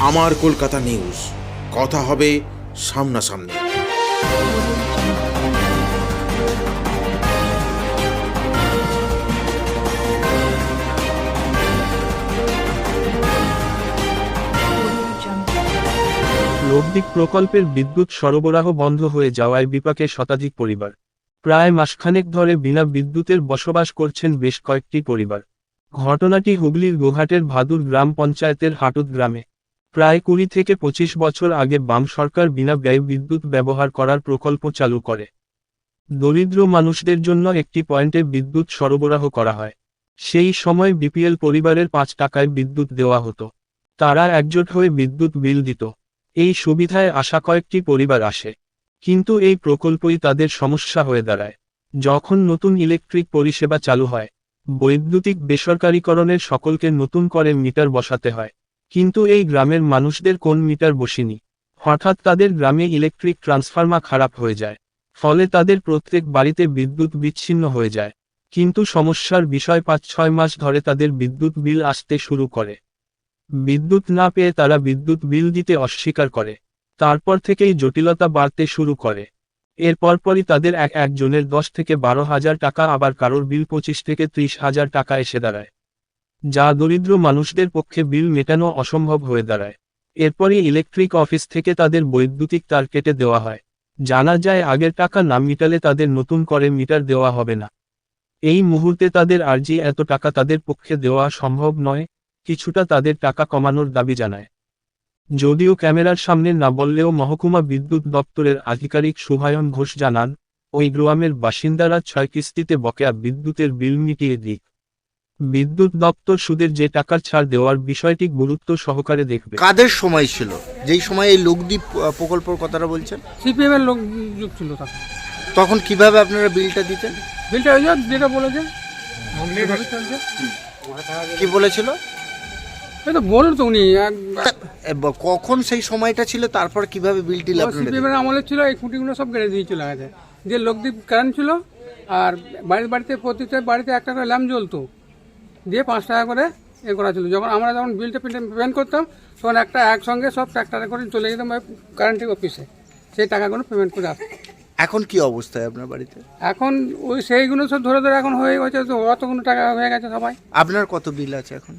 আমার কলকাতা নিউজ। কথা হবে সামনাসামনি। লব্ধিক প্রকল্পের বিদ্যুৎ সরবরাহ বন্ধ হয়ে যাওয়ায় বিপাকে শতাধিক পরিবার। প্রায় মাসখানেক ধরে বিনা বিদ্যুতের বসবাস করছেন বেশ কয়েকটি পরিবার। ঘটনাটি হুগলির গোঘাটের ভাদুর গ্রাম পঞ্চায়েতের হাটুদ গ্রামে। প্রায় কুড়ি থেকে পঁচিশ বছর আগে বাম সরকার বিনা ব্যয় বিদ্যুৎ ব্যবহার করার প্রকল্প চালু করে। দরিদ্র মানুষদের জন্য একটি পয়েন্টে বিদ্যুৎ সরবরাহ করা হয়। সেই সময় বিপিএল পরিবারের পাঁচ টাকায় বিদ্যুৎ দেওয়া হতো। তারা একজোট হয়ে বিদ্যুৎ বিল দিত। এই সুবিধায় আসা কয়েকটি পরিবার আসে। কিন্তু এই প্রকল্পই তাদের সমস্যা হয়ে দাঁড়ায়। যখন নতুন ইলেকট্রিক পরিষেবা চালু হয়, বৈদ্যুতিক বেসরকারীকরণের সকলকে নতুন করে মিটার বসাতে হয়। কিন্তু এই গ্রামের মানুষদের কোন মিটার বসিনি। হঠাৎ তাদের গ্রামে ইলেকট্রিক ট্রান্সফর্মা খারাপ হয়ে যায়। ফলে তাদের প্রত্যেক বাড়িতে বিদ্যুৎ বিচ্ছিন্ন হয়ে যায়। কিন্তু সমস্যার বিষয় পাঁচ ছয় মাস ধরে তাদের বিদ্যুৎ বিল আসতে শুরু করে। বিদ্যুৎ না পেয়ে তারা বিদ্যুৎ বিল দিতে অস্বীকার করে। তারপর থেকেই জটিলতা বাড়তে শুরু করে। এরপর পরই তাদের এক একজনের দশ থেকে বারো হাজার টাকা আবার কারোর বিল পঁচিশ থেকে ত্রিশ হাজার টাকা এসে দাঁড়ায়। যা দরিদ্র মানুষদের পক্ষে বিল মেটানো অসম্ভব হয়ে দাঁড়ায়। এরপরই ইলেকট্রিক অফিস থেকে তাদের বৈদ্যুতিক তার কেটে দেওয়া হয়। জানা যায় আগের টাকা না মিটালে তাদের নতুন করে মিটার দেওয়া হবে না। এই মুহূর্তে তাদের আর্জি এত টাকা তাদের পক্ষে দেওয়া সম্ভব নয়, কিছুটা তাদের টাকা কমানোর দাবি জানায়। যদিও ক্যামেরার সামনে না বললেও মহকুমা বিদ্যুৎ দপ্তরের আধিকারিক শুভায়ন ঘোষ জানান, ওই গ্রামের বাসিন্দারা ছয় কিস্তিতে বকেয়া বিদ্যুতের বিল মিটিয়ে দিক। বিদ্যুৎ দপ্তর সুদের যে টাকার ছাড় দেওয়ার বিষয়টি গুরুত্ব সহকারে দেখবে। কাদের সময় ছিল? যেই সময় এই লোকদ্বীপ প্রকল্পের কথাটা বলছেন? সিপিএম এর লোক যুগ ছিল তখন। তখন কীভাবে আপনারা বিলটা দিতেন? বিলটা ওই যেটা বলেছে এভাবে চলছে। কি বলেছিল? তো বলুন তো উনি এক- কখন সেই সময়টা ছিল? তারপর কীভাবে বিলটি সিপিএম এর আমলে ছিল এই খুঁটিগুলো সব কেড়ে দিয়ে চলে গেছে। যে লোকদ্বীপ কারেন্ট ছিল আর বাড়িতে বাড়িতে প্রতিটা বাড়িতে একটা করে ল্যাম্প জ্বলতো দিয়ে পাঁচ টাকা করে এ করা ছিল। যখন আমরা যখন বিলটা পেমেন্ট করতাম তখন একটা একসঙ্গে সব ট্রাক্টারে করে চলে যেতাম কারেন্টের অফিসে সেই টাকাগুলো পেমেন্ট করে আসতো এখন কি অবস্থায় আপনার বাড়িতে? এখন ওই সেইগুলো সব ধরে ধরে এখন হয়ে গেছে তো অতগুলো টাকা হয়ে গেছে সবাই। আপনার কত বিল আছে এখন?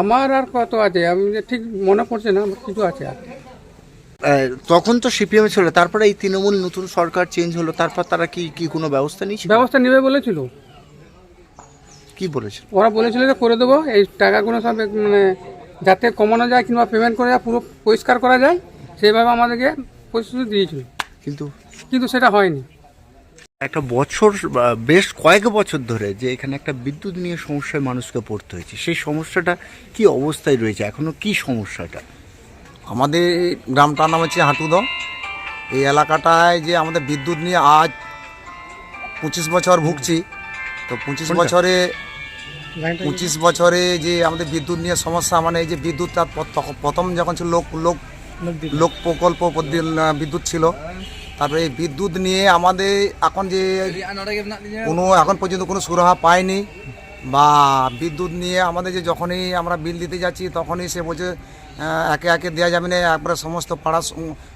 আমার আর কত আছে? আমি ঠিক মনে পড়ছে না কিছু আছে আর। তখন তো সিপিএম ছিল তারপরে এই তৃণমূল নতুন সরকার চেঞ্জ হলো তারপর তারা কি কি কোনো ব্যবস্থা নিয়েছে ব্যবস্থা নেবে বলেছিল। কি বলেছিল? ওরা বলেছিল যে করে দেবো এই টাকাগুলো সব মানে যাতে কমানো যায় কিংবা পেমেন্ট করা যায় পুরো পরিষ্কার করা যায় সেইভাবে আমাদেরকে প্রতিশ্রুতি দিয়েছিল। কিন্তু? কিন্তু সেটা হয়নি। একটা বছর বেশ কয়েক বছর ধরে যে এখানে একটা বিদ্যুৎ নিয়ে সমস্যায় মানুষকে পড়তে হয়েছে সেই সমস্যাটা কি অবস্থায় রয়েছে? এখনও কি সমস্যাটা? আমাদের গ্রামটার নাম হচ্ছে হাঁটুদম। এই এলাকাটায় যে আমাদের বিদ্যুৎ নিয়ে আজ পঁচিশ বছর ভুগছি তো পঁচিশ বছরে পঁচিশ বছরে যে আমাদের বিদ্যুৎ নিয়ে সমস্যা মানে এই যে বিদ্যুৎ প- প্রথম যখন ছিল লোক লোক লোক প্রকল্প বিদ্যুৎ ছিল। তারপরে এই বিদ্যুৎ নিয়ে আমাদের এখন যে কোনো এখন পর্যন্ত কোনো সুরাহা পায়নি। বা বিদ্যুৎ নিয়ে আমাদের যে যখনই আমরা বিল দিতে যাচ্ছি তখনই সে বলছে একে একে দেওয়া যাবে না একবারে সমস্ত পাড়া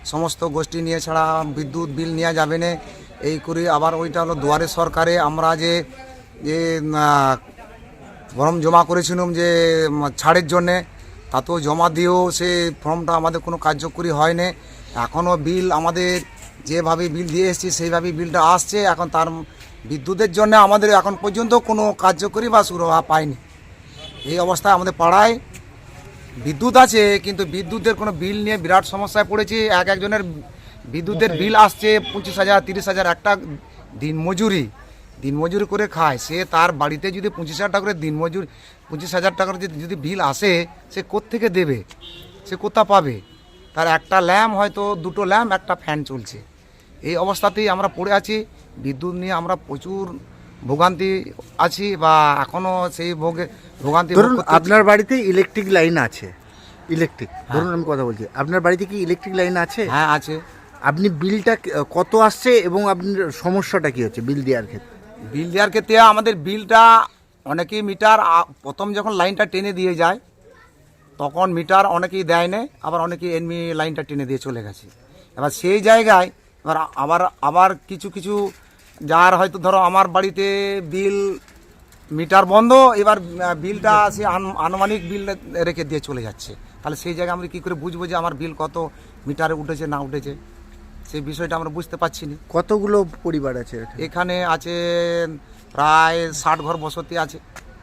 সমস্ত গোষ্ঠী নিয়ে ছাড়া বিদ্যুৎ বিল নেওয়া যাবে না। এই করে আবার ওইটা হলো দুয়ারে সরকারে আমরা যে যে ফর্ম জমা করেছিলাম যে ছাড়ের জন্যে। তাতেও জমা দিয়েও সে ফর্মটা আমাদের কোনো কার্যকরী হয়নি। এখনও বিল আমাদের যেভাবে বিল দিয়ে এসেছি সেইভাবেই বিলটা আসছে। এখন তার বিদ্যুতের জন্য আমাদের এখন পর্যন্ত কোনো কার্যকরী বা সুরাহা পায়নি। এই অবস্থায় আমাদের পাড়ায় বিদ্যুৎ আছে কিন্তু বিদ্যুতের কোনো বিল নিয়ে বিরাট সমস্যায় পড়েছি। এক একজনের বিদ্যুতের বিল আসছে পঁচিশ হাজার তিরিশ হাজার একটা দিন মজুরি। দিন মজুরি করে খায় সে তার বাড়িতে যদি পঁচিশ হাজার টাকা করে দিন মজুরি পঁচিশ হাজার টাকার যদি যদি বিল আসে সে কোত্থেকে দেবে? সে কোথা পাবে? তার একটা ল্যাম্প হয়তো দুটো ল্যাম্প একটা ফ্যান চলছে। এই অবস্থাতেই আমরা পড়ে আছি। বিদ্যুৎ নিয়ে আমরা প্রচুর ভোগান্তি আছি বা এখনও সেই ভোগে ভোগান্তি ধরুন আপনার বাড়িতে ইলেকট্রিক লাইন আছে। ইলেকট্রিক ধরুন আমি কথা বলছি। আপনার বাড়িতে কি ইলেকট্রিক লাইন আছে? হ্যাঁ আছে। আপনি বিলটা কত আসছে এবং আপনার সমস্যাটা কি হচ্ছে বিল দেওয়ার ক্ষেত্রে? বিল দেওয়ার ক্ষেত্রে আমাদের বিলটা অনেকেই মিটার প্রথম যখন লাইনটা টেনে দিয়ে যায়, তখন মিটার অনেকেই দেয় না, আবার অনেকেই এমনি লাইনটা টেনে দিয়ে চলে গেছে। এবার সেই জায়গায় এবার আবার আবার কিছু কিছু যার হয়তো ধরো আমার বাড়িতে বিল, মিটার বন্ধ, এবার বিলটা সে আন- আনুমানিক বিল রেখে দিয়ে চলে যাচ্ছে। তাহলে সেই জায়গায় আমরা কী করে বুঝব যে আমার বিল কত, মিটারে উঠেছে, না উঠেছে? সেই বিষয়টা আমরা বুঝতে পারছি না কতগুলো পরিবার আছে এখানে? আছে প্রায় ষাট ঘর বসতি আছে।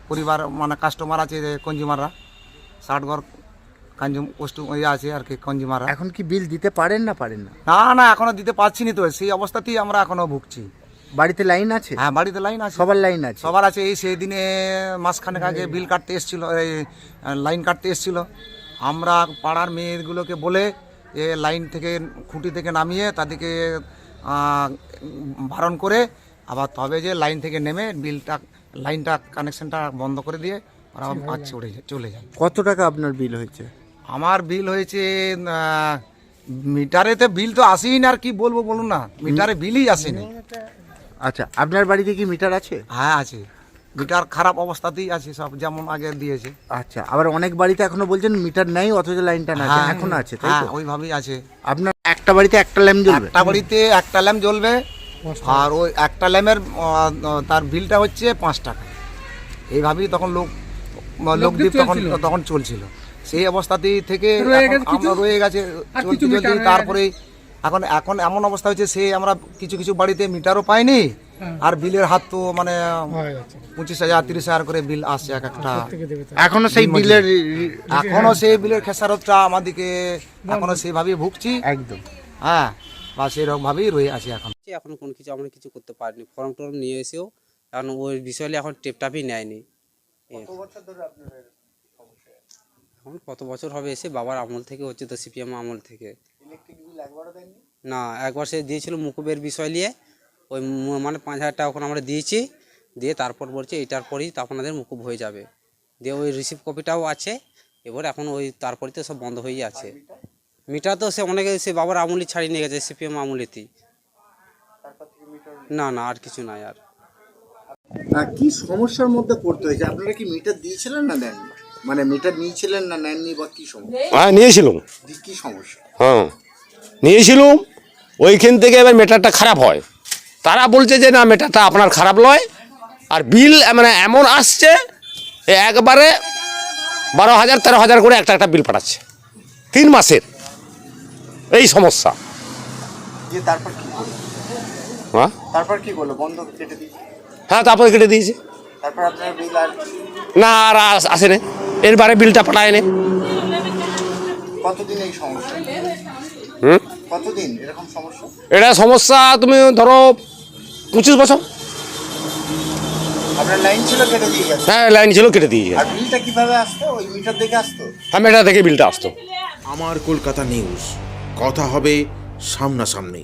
পরিবার মানে কাস্টমার আছে কনজিউমাররা ষাট ঘর কনজিউম কস্টুম ইয়ে আছে আর কি কনজিউমাররা এখন কি বিল দিতে পারেন না পারেন না? না না এখনও দিতে পারছি না তো। সেই অবস্থাতেই আমরা এখনও ভুগছি। বাড়িতে লাইন আছে? হ্যাঁ বাড়িতে লাইন আছে। সবার লাইন আছে? সবার আছে। এই সেই দিনে মাসখানেক আগে বিল কাটতে এসেছিল এই লাইন কাটতে এসেছিল। আমরা পাড়ার মেয়েগুলোকে বলে এ লাইন থেকে খুঁটি থেকে নামিয়ে তাদেরকে বারণ করে আবার তবে যে লাইন থেকে নেমে বিলটা লাইনটা কানেকশনটা বন্ধ করে দিয়ে ওরা আবার চলে যায় চলে যায়। কত টাকা আপনার বিল হয়েছে? আমার বিল হয়েছে মিটারেতে বিল তো আসেই না আর কি বলব বলুন না মিটারে বিলই আসেনি। আচ্ছা আপনার বাড়িতে কি মিটার আছে? হ্যাঁ আছে। মিটার খারাপ অবস্থাতেই আছে সব যেমন আগে দিয়েছে। আচ্ছা আবার অনেক বাড়িতে এখনও বলছেন মিটার নেই অথচ লাইনটা না আছে হ্যাঁ, এখন আছে তাই হ্যাঁ তো? ওইভাবেই আছে। আপনার একটা বাড়িতে একটা ল্যাম্প জ্বলবে? একটা বাড়িতে একটা ল্যাম্প জ্বলবে আর ওই একটা ল্যাম্পের তার বিলটা হচ্ছে পাঁচ টাকা। এইভাবেই তখন লোক লোকদ্বীপ তখন তখন চলছিল। সেই অবস্থাতেই থেকে রয়ে গেছে কিছু, আমরা রয়ে গেছে চলতে চলতে তারপরে এখন এখন এমন অবস্থা হয়েছে সে আমরা কিছু কিছু বাড়িতে মিটারও পাইনি। আর বিলের হাত তো মানে পঁচিশ হাজার তিরিশ হাজার করে বিল আসছে এক একটা। এখনও সেই বিলের এখনও সেই বিলের খেসারতটা আমাদেরকে এখনও সেইভাবেই ভুগছি। একদম। হ্যাঁ বা সেরকম ভাবেই রয়ে আছি এখন। এখন কোনো কিছু আমরা কিছু করতে পারিনি। ফর্ম টর্ম নিয়ে এসেও এখন ওই বিষয় নিয়ে এখন টেপটাপই নেয়নি। এখন কত বছর হবে এসে বাবার আমল থেকে হচ্ছে তো সিপিএম আমল থেকে। না একবার সে দিয়েছিল মুকুবের বিষয় নিয়ে। ওই মানে পাঁচ হাজার টাকা ওখানে আমরা দিয়েছি দিয়ে তারপর বলছে এটার পরেই তো আপনাদের মুকুব হয়ে যাবে। দিয়ে ওই রিসিভ কপিটাও আছে এবার এখন ওই তারপরেই তো সব বন্ধ হয়েই আছে। মিটার তো সে অনেকে সে বাবার আমলি ছাড়িয়ে নিয়ে গেছে সিপিএম আমলেতেই না না আর কিছু নাই আর। কি সমস্যার মধ্যে পড়তে হয়েছে? আপনারা কি মিটার দিয়েছিলেন না দেননি? মানে মিটার নিয়েছিলেন না নেননি বা কি সমস্যা? হ্যাঁ নিয়েছিলাম। কি সমস্যা? হ্যাঁ নিয়েছিলাম। ওইখান থেকে এবার মেটারটা খারাপ হয়। তারা বলছে যে না মেটারটা আপনার খারাপ নয়। আর বিল মানে এমন আসছে একবারে বারো হাজার তেরো হাজার করে একটা একটা বিল পাঠাচ্ছে। তিন মাসের। এই সমস্যা। তারপর কি হ্যাঁ? তারপর কি করল? বন্ধ কেটে দিয়েছে? হ্যাঁ তারপরে কেটে দিয়েছে। তারপর আপনার বিল আর না আর আস- আসেনি এরবারে বিলটা পাঠায়নি কতদিন এই সমস্যা? হুম? কতদিন? এরকম সমস্যা? এটা সমস্যা তুমি ধরো পঁচিশ বছর? আপনার লাইন ছিল কেটে দিয়ে হ্যাঁ লাইন ছিল কেটে দিয়েছে আর বিলটা কীভাবে আসতো? ওই মিটার আসতো? হ্যাঁ থেকে বিলটা আসতো। আমার কলকাতা নিউজ কথা হবে সামনাসামনি।